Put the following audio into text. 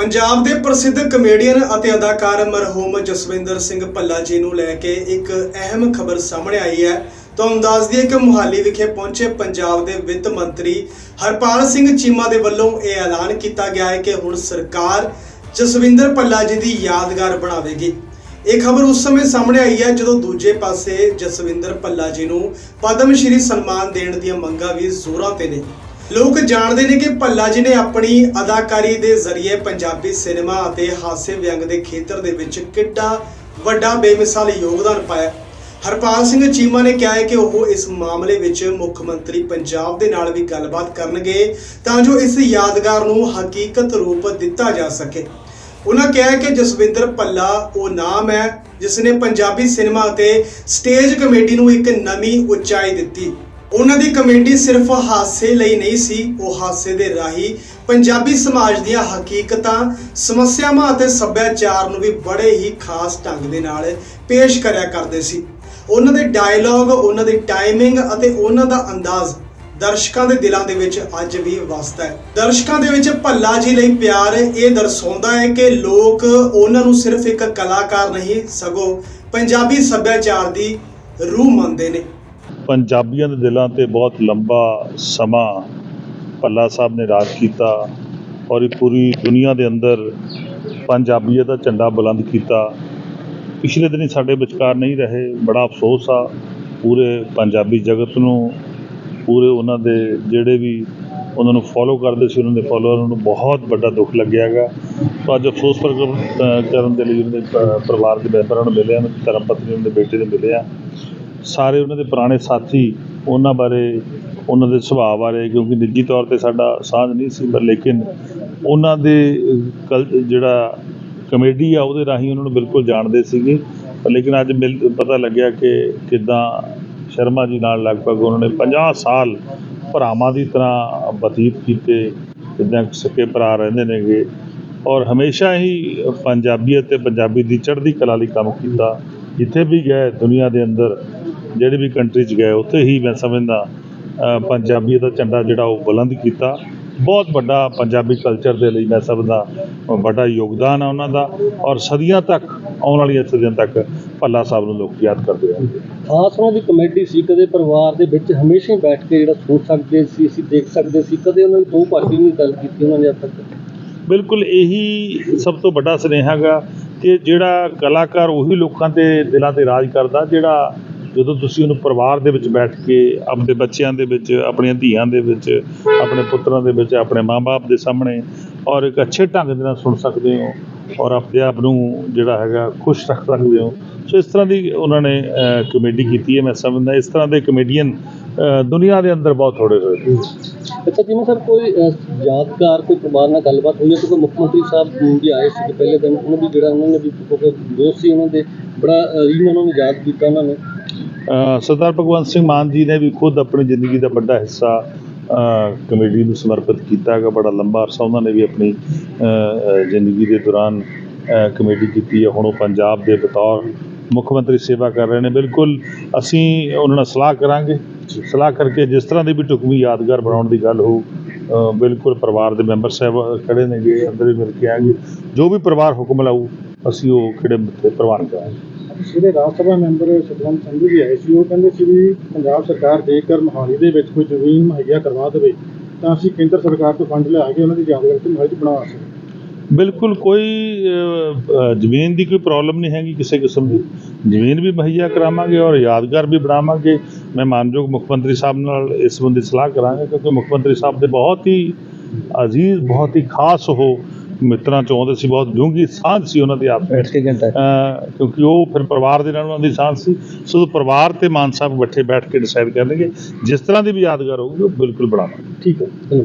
ਪੰਜਾਬ ਦੇ ਪ੍ਰਸਿੱਧ ਕਮੇਡੀਅਨ ਅਤੇ ਅਦਾਕਾਰ ਮਰਹੂਮ ਜਸਵਿੰਦਰ ਸਿੰਘ ਭੱਲਾ ਜੀ ਨੂੰ ਲੈ ਕੇ ਇੱਕ ਅਹਿਮ ਖਬਰ ਸਾਹਮਣੇ ਆਈ ਹੈ। ਤੁਹਾਨੂੰ ਦੱਸ ਦਈਏ ਕਿ ਮੁਹਾਲੀ ਵਿਖੇ ਪਹੁੰਚੇ ਪੰਜਾਬ ਦੇ ਵਿੱਤ ਮੰਤਰੀ ਹਰਪਾਲ ਸਿੰਘ ਚੀਮਾ ਦੇ ਵੱਲੋਂ ਇਹ ਐਲਾਨ ਕੀਤਾ ਗਿਆ ਹੈ ਕਿ ਹੁਣ ਸਰਕਾਰ ਜਸਵਿੰਦਰ ਭੱਲਾ ਜੀ ਦੀ ਯਾਦਗਾਰ ਬਣਾਵੇਗੀ। ਇਹ ਖਬਰ ਉਸ ਸਮੇਂ ਸਾਹਮਣੇ ਆਈ ਹੈ ਜਦੋਂ ਦੂਜੇ ਪਾਸੇ ਜਸਵਿੰਦਰ ਭੱਲਾ ਜੀ ਨੂੰ ਪਦਮ ਸ਼੍ਰੀ ਸਨਮਾਨ ਦੇਣ ਦੀਆਂ ਮੰਗਾਂ ਵੀ ਜ਼ੋਰਾਂ ਤੇ ਨੇ। ਲੋਕ ਜਾਣਦੇ ਨੇ ਕਿ ਭੱਲਾ ਜੀ ਨੇ ਆਪਣੀ ਅਦਾਕਾਰੀ ਦੇ ਜ਼ਰੀਏ ਪੰਜਾਬੀ ਸਿਨੇਮਾ ਅਤੇ ਹਾਸੇ ਵਿਅੰਗ ਦੇ ਖੇਤਰ ਦੇ ਵਿੱਚ ਕਿੱਡਾ ਵੱਡਾ ਬੇਮਿਸਾਲ ਯੋਗਦਾਨ ਪਾਇਆ। ਹਰਪਾਲ ਸਿੰਘ ਚੀਮਾ ਨੇ ਕਿਹਾ ਹੈ ਕਿ ਉਹ ਇਸ ਮਾਮਲੇ ਵਿੱਚ ਮੁੱਖ ਮੰਤਰੀ ਪੰਜਾਬ ਦੇ ਨਾਲ ਵੀ ਗੱਲਬਾਤ ਕਰਨਗੇ ਤਾਂ ਜੋ ਇਸ ਯਾਦਗਾਰ ਨੂੰ ਹਕੀਕਤ ਰੂਪ ਦਿੱਤਾ ਜਾ ਸਕੇ। ਉਹਨਾਂ ਕਿਹਾ ਕਿ ਜਸਵਿੰਦਰ ਭੱਲਾ, ਉਹ ਨਾਮ ਹੈ, ਜਿਸ ਨੇ ਪੰਜਾਬੀ ਸਿਨੇਮਾ ਅਤੇ ਸਟੇਜ ਕਮੇਡੀ ਨੂੰ ਇੱਕ ਨਵੀਂ ਉਚਾਈ ਦਿੱਤੀ। ਉਹਨਾਂ ਦੀ ਕਮੇਟੀ ਸਿਰਫ ਹਾਸੇ ਲਈ ਨਹੀਂ ਸੀ, ਉਹ ਹਾਸੇ ਦੇ ਰਾਹੀਂ ਪੰਜਾਬੀ ਸਮਾਜ ਦੀਆਂ ਹਕੀਕਤਾਂ, ਸਮੱਸਿਆਵਾਂ ਅਤੇ ਸੱਭਿਆਚਾਰ ਨੂੰ ਵੀ ਬੜੇ ਹੀ ਖਾਸ ਢੰਗ ਦੇ ਨਾਲ ਪੇਸ਼ ਕਰਿਆ ਕਰਦੇ ਸੀ। ਉਹਨਾਂ ਦੇ ਡਾਇਲੌਗ ਉਹਨਾਂ ਦੀ ਟਾਈਮਿੰਗ ਅਤੇ ਉਹਨਾਂ ਦਾ ਅੰਦਾਜ਼ ਦਰਸ਼ਕਾਂ ਦੇ ਦਿਲਾਂ ਦੇ ਵਿੱਚ ਅੱਜ ਵੀ ਵਸਦਾ ਹੈ। ਦਰਸ਼ਕਾਂ ਦੇ ਵਿੱਚ ਭੱਲਾ ਜੀ ਲਈ ਪਿਆਰ ਇਹ ਦਰਸਾਉਂਦਾ ਹੈ ਕਿ ਲੋਕ ਉਹਨਾਂ ਨੂੰ ਸਿਰਫ ਇੱਕ ਕਲਾਕਾਰ ਨਹੀਂ, ਸਗੋਂ ਪੰਜਾਬੀ ਸੱਭਿਆਚਾਰ ਦੀ ਰੂਹ ਮੰਨਦੇ ਨੇ। ਪੰਜਾਬੀਆਂ ਦੇ ਦਿਲਾਂ ਤੇ ਬਹੁਤ ਲੰਬਾ ਸਮਾਂ ਭੱਲਾ ਸਾਹਿਬ ਨੇ ਰਾਜ ਕੀਤਾ ਔਰ ਇਹ ਪੂਰੀ ਦੁਨੀਆ ਦੇ ਅੰਦਰ ਪੰਜਾਬੀਅਤ ਦਾ ਝੰਡਾ ਬੁਲੰਦ ਕੀਤਾ। ਪਿਛਲੇ ਦਿਨੀ ਸਾਡੇ ਵਿਚਕਾਰ ਨਹੀਂ ਰਹੇ, ਬੜਾ ਅਫਸੋਸ ਆ। ਪੂਰੇ ਪੰਜਾਬੀ ਜਗਤ ਨੂੰ, ਪੂਰੇ ਉਹਨਾਂ ਦੇ ਜਿਹੜੇ ਵੀ ਉਹਨਾਂ ਨੂੰ ਫੋਲੋ ਕਰਦੇ ਸੀ, ਉਹਨਾਂ ਦੇ ਫੋਲੋਅਰਾਂ ਨੂੰ ਬਹੁਤ ਵੱਡਾ ਦੁੱਖ ਲੱਗਿਆ ਹੈਗਾ। ਤਾਂ ਅੱਜ ਅਫਸੋਸ ਪ੍ਰਗਟ ਕਰਨ ਦੇ ਲਈ ਉਹਨਾਂ ਦੇ ਪਰਿਵਾਰ ਦੇ ਮੈਂਬਰਾਂ ਨੂੰ ਮਿਲੇ ਆ ਉਹਨਾਂ ਦੀ ਧਰਮ ਪਤਨੀ ਉਹਨਾਂ ਦੇ ਬੇਟੇ ਨੂੰ ਮਿਲੇ ਆ। ਸਾਰੇ ਉਹਨਾਂ ਦੇ ਪੁਰਾਣੇ ਸਾਥੀ ਉਹਨਾਂ ਬਾਰੇ, ਉਹਨਾਂ ਦੇ ਸੁਭਾਅ ਬਾਰੇ, ਕਿਉਂਕਿ ਨਿੱਜੀ ਤੌਰ ਤੇ ਸਾਡਾ ਸਾਂਝ ਨਹੀਂ ਸੀ, ਪਰ ਲੇਕਿਨ ਉਹਨਾਂ ਦੇ ਕਲ, ਜਿਹੜਾ ਕਮੇਡੀ ਆ ਉਹਦੇ ਰਾਹੀਂ ਉਹਨਾਂ ਨੂੰ ਬਿਲਕੁਲ ਜਾਣਦੇ ਸੀਗੇ। ਪਰ ਲੇਕਿਨ ਅੱਜ ਮਿਲ, ਪਤਾ ਲੱਗਿਆ ਕਿ ਕਿਦਾਂ ਸ਼ਰਮਾ ਜੀ ਨਾਲ ਲਗਭਗ ਉਹਨਾਂ ਨੇ 50 ਸਾਲ ਭਰਾਵਾਂ ਦੀ ਤਰ੍ਹਾਂ ਬਤੀਤ ਕੀਤੇ, ਜਿੱਦਾਂ ਸਕੇ ਭਰਾ ਰਹਿੰਦੇ ਨੇਗੇ। ਔਰ ਹਮੇਸ਼ਾ ਹੀ ਪੰਜਾਬੀਅਤ ਤੇ ਪੰਜਾਬੀ ਦੀ ਚੜ੍ਹਦੀ ਕਲਾ ਲਈ ਕੰਮ ਕੀਤਾ। ਜਿੱਥੇ ਵੀ ਗਏ ਦੁਨੀਆ ਦੇ ਅੰਦਰ ਜਿਹੜੇ ਵੀ ਕੰਟਰੀ 'ਚ ਗਏ ਉੱਥੇ ਹੀ ਮੈਂ ਸਮਝਦਾ ਅ, ਪੰਜਾਬੀਅਤ ਦਾ ਝੰਡਾ ਜਿਹੜਾ ਉਹ ਬੁਲੰਦ ਕੀਤਾ। ਬਹੁਤ ਵੱਡਾ ਪੰਜਾਬੀ ਕਲਚਰ ਦੇ ਲਈ ਮੈਂ ਸਮਝਦਾ ਵੱਡਾ ਯੋਗਦਾਨ ਹੈ ਉਹਨਾਂ ਦਾ ਔਰ ਸਦੀਆਂ ਤੱਕ ਆਉਣ ਵਾਲੀਆਂ ਸਦੀਆਂ ਤੱਕ ਭੱਲਾ ਸਾਹਿਬ ਨੂੰ ਲੋਕ ਯਾਦ ਕਰਦੇ ਰਹਿਣਗੇ ਖਾਸ ਉਹਨਾਂ ਦੀ ਕਮੇਡੀ ਸੀ ਕਦੇ ਪਰਿਵਾਰ ਦੇ ਵਿੱਚ ਹਮੇਸ਼ਾ ਹੀ ਬੈਠ ਕੇ ਜਿਹੜਾ ਸੋਚ ਸਕਦੇ ਸੀ ਅਸੀਂ ਦੇਖ ਸਕਦੇ ਸੀ ਕਦੇ ਉਹਨਾਂ ਦੀ ਦੋ ਪਾਰਟੀ ਨਹੀਂ ਗੱਲ ਕੀਤੀ ਉਹਨਾਂ ਨੇ ਅੱਜ ਤੱਕ। ਬਿਲਕੁਲ ਇਹੀ ਸਭ ਤੋਂ ਵੱਡਾ ਸੁਨੇਹਾ ਗਾ ਕਿ ਜਿਹੜਾ ਕਲਾਕਾਰ ਉਹੀ ਲੋਕਾਂ ਦੇ ਦਿਲਾਂ ਤੇ ਰਾਜ ਕਰਦਾ ਜਿਹੜਾ ਜਦੋਂ ਤੁਸੀਂ ਉਹਨੂੰ ਪਰਿਵਾਰ ਦੇ ਵਿੱਚ ਬੈਠ ਕੇ ਆਪਣੇ ਬੱਚਿਆਂ ਦੇ ਵਿੱਚ, ਆਪਣੀਆਂ ਧੀਆਂ ਦੇ ਵਿੱਚ, ਆਪਣੇ ਪੁੱਤਰਾਂ ਦੇ ਵਿੱਚ, ਆਪਣੇ ਮਾਪੇ ਦੇ ਸਾਹਮਣੇ ਔਰ ਇੱਕ ਅੱਛੇ ਢੰਗ ਦੇ ਨਾਲ ਸੁਣ ਸਕਦੇ ਹੋ ਔਰ ਆਪਣੇ ਆਪ ਨੂੰ ਜਿਹੜਾ ਹੈਗਾ ਖੁਸ਼ ਰੱਖ ਸਕਦੇ ਹੋ। ਸੋ ਇਸ ਤਰ੍ਹਾਂ ਦੀ ਉਹਨਾਂ ਨੇ ਕਮੇਡੀ ਕੀਤੀ ਹੈ, ਮੈਂ ਸਮਝਦਾ ਇਸ ਤਰ੍ਹਾਂ ਦੇ ਕਮੇਡੀਅਨ ਦੁਨੀਆ ਦੇ ਅੰਦਰ ਬਹੁਤ ਥੋੜੇ ਹੋਏ ਅੱਛਾ ਜਿਵੇਂ ਸਰ ਕੋਈ ਯਾਦਗਾਰ, ਕੋਈ ਪਰਿਵਾਰ ਨਾਲ ਗੱਲਬਾਤ ਹੋਈ ਹੈ? ਕਿਉਂਕਿ ਮੁੱਖ ਮੰਤਰੀ ਸਾਹਿਬ ਵੀ ਆਏ ਸੀ ਪਹਿਲੇ ਦਿਨ ਉਹਨਾਂ ਦੀ ਜਿਹੜਾ ਉਹਨਾਂ ਨੇ ਵੀ ਦੋਸਤ ਸੀ ਉਹਨਾਂ ਦੇ, ਬੜਾ ਰੀਨ ਉਹਨਾਂ ਨੂੰ ਯਾਦ ਕੀਤਾ ਉਹਨਾਂ ਨੇ। ਸਰਦਾਰ ਭਗਵੰਤ ਸਿੰਘ ਮਾਨ ਜੀ ਨੇ ਵੀ ਖੁਦ ਆਪਣੀ ਜ਼ਿੰਦਗੀ ਦਾ ਵੱਡਾ ਹਿੱਸਾ ਕਮੇਟੀ ਨੂੰ ਸਮਰਪਿਤ ਕੀਤਾ ਹੈਗਾ, ਬੜਾ ਲੰਬਾ ਅਰਸਾ ਉਹਨਾਂ ਨੇ ਵੀ ਆਪਣੀ ਜ਼ਿੰਦਗੀ ਦੇ ਦੌਰਾਨ ਕਮੇਟੀ ਕੀਤੀ ਹੈ। ਹੁਣ ਉਹ ਪੰਜਾਬ ਦੇ ਬਤੌਰ ਮੁੱਖ ਮੰਤਰੀ ਸੇਵਾ ਕਰ ਰਹੇ ਨੇ। ਬਿਲਕੁਲ ਅਸੀਂ ਉਹਨਾਂ ਨਾਲ ਸਲਾਹ ਕਰਾਂਗੇ। ਸਲਾਹ ਕਰਕੇ ਜਿਸ ਤਰ੍ਹਾਂ ਦੀ ਵੀ ਢੁਕਵੀਂ ਯਾਦਗਾਰ ਬਣਾਉਣ ਦੀ ਗੱਲ ਹੋ ਬਿਲਕੁਲ ਪਰਿਵਾਰ ਦੇ ਮੈਂਬਰ ਸਾਹਿਬ ਖੜੇ ਨੇਗੇ, ਅੰਦਰ ਹੀ ਮਿਲ ਕੇ ਆएंगे ਜੋ ਵੀ ਪਰਿਵਾਰ ਹੁਕਮ ਲਾਊ, ਅਸੀਂ ਉਹ ਖੜੇ ਮੱਥੇ ਪ੍ਰਵਾਨ ਕਰਾਂਗੇ। ਜਿਹੜੇ ਰਾਜ ਸਭਾ ਮੈਂਬਰ ਸੁਖਵੰਤ ਸੰਧੂ ਜੀ ਆਏ ਸੀ, ਉਹ ਕਹਿੰਦੇ ਸੀ ਵੀ ਪੰਜਾਬ ਸਰਕਾਰ ਜੇਕਰ ਮੋਹਾਲੀ ਦੇ ਵਿੱਚ ਕੋਈ ਜ਼ਮੀਨ ਮੁਹੱਈਆ ਕਰਵਾ ਦੇਵੇ, ਤਾਂ ਅਸੀਂ ਕੇਂਦਰ ਸਰਕਾਰ ਤੋਂ ਫੰਡ ਲਿਆ ਕੇ ਉਹਨਾਂ ਦੀ ਯਾਦਗਾਰ ਤੇ ਮੋਹਾਲੀ ਬਣਾ ਬਣਵਾ ਸਕਦੇ ਬਿਲਕੁਲ ਕੋਈ ਜ਼ਮੀਨ ਦੀ ਕੋਈ ਪ੍ਰੋਬਲਮ ਨਹੀਂ ਹੈਗੀ ਕਿਸੇ ਕਿਸਮ ਦੀ। ਜ਼ਮੀਨ ਵੀ ਮੁਹੱਈਆ ਕਰਾਵਾਂਗੇ ਔਰ ਯਾਦਗਾਰ ਵੀ ਬਣਾਵਾਂਗੇ। ਮੈਂ ਮਾਨਯੋਗ ਮੁੱਖ ਮੰਤਰੀ ਸਾਹਿਬ ਨਾਲ ਇਸ ਸੰਬੰਧੀ ਸਲਾਹ ਕਰਾਂਗਾ ਕਿਉਂਕਿ ਮੁੱਖ ਮੰਤਰੀ ਸਾਹਿਬ ਦੇ ਬਹੁਤ ਹੀ ਅਜ਼ੀਜ਼, ਬਹੁਤ ਹੀ ਖਾਸ ਹੋ ਮਿੱਤਰਾਂ ਚੋਂ ਆਉਂਦੇ ਸੀ ਬਹੁਤ ਡੂੰਘੀ ਸਾਂਝ ਸੀ ਉਹਨਾਂ ਦੀ ਆਪਸ ਵਿੱਚ। ਕੇ ਘੰਟਾ। ਅ, ਕਿਉਂਕਿ ਉਹ ਫਿਰ ਪਰਿਵਾਰ ਦੇ ਨਾਲ ਉਹਨਾਂ ਦੀ ਸਾਂਝ ਸੀ। ਸੋ ਪਰਿਵਾਰ ਤੇ ਮਾਨ ਸਾਹਿਬ ਇਕੱਠੇ ਬੈਠ ਕੇ ਡਿਸਾਈਡ ਕਰਨਗੇ ਜਿਸ ਤਰ੍ਹਾਂ ਦੀ ਵੀ ਯਾਦਗਾਰ ਹੋਊਗੀ ਉਹ ਬਿਲਕੁਲ ਬਣਾਵਾਂਗੇ। ਠੀਕ ਹੈ